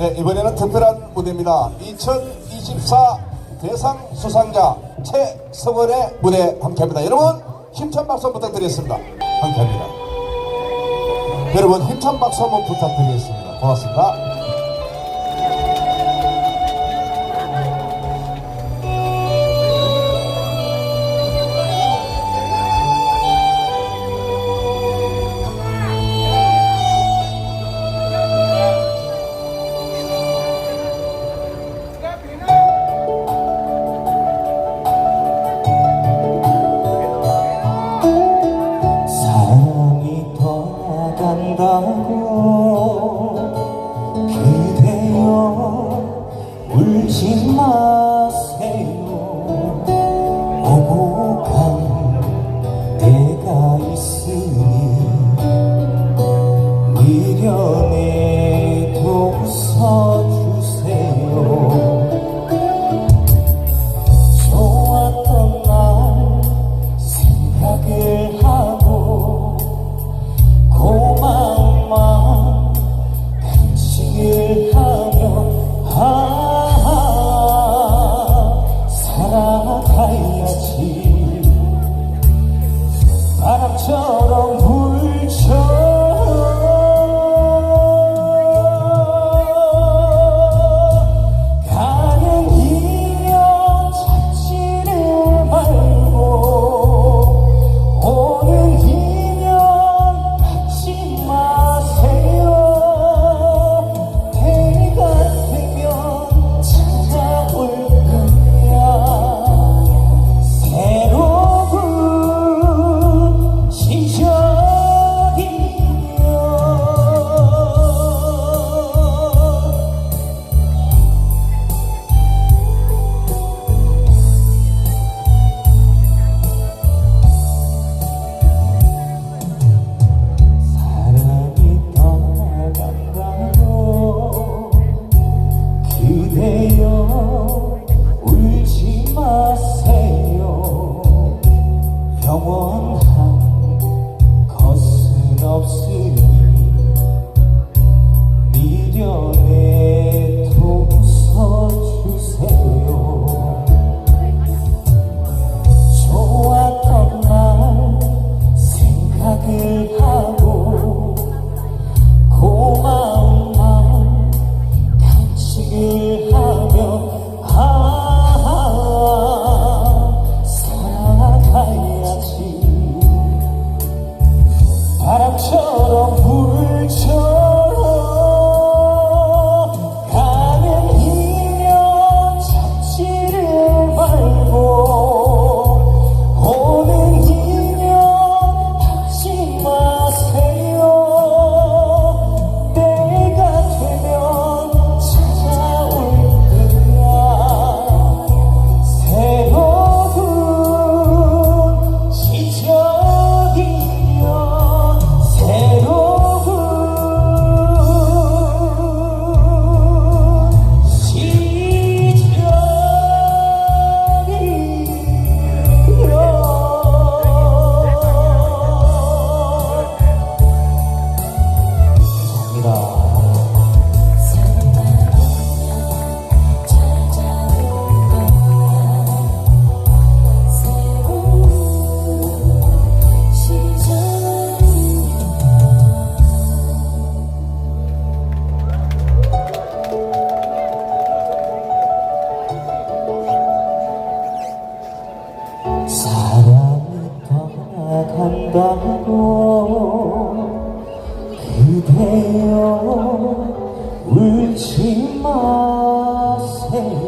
네, 이번에는 특별한 무대입니다. 2024 대상 수상자 최성원의 무대 함께합니다. 여러분 힘찬 박수 부탁드리겠습니다. 함께합니다. 여러분 힘찬 박수 한번 부탁드리겠습니다. 고맙습니다. 간다고 그대여 울지 마세요. 오고 간 때가 있으니 미련에도 웃 바 바람처럼 불쳐 가는 인연 찾지를 말고 오는 인연 받지 마세요 한다고 그대여 울지 마세요.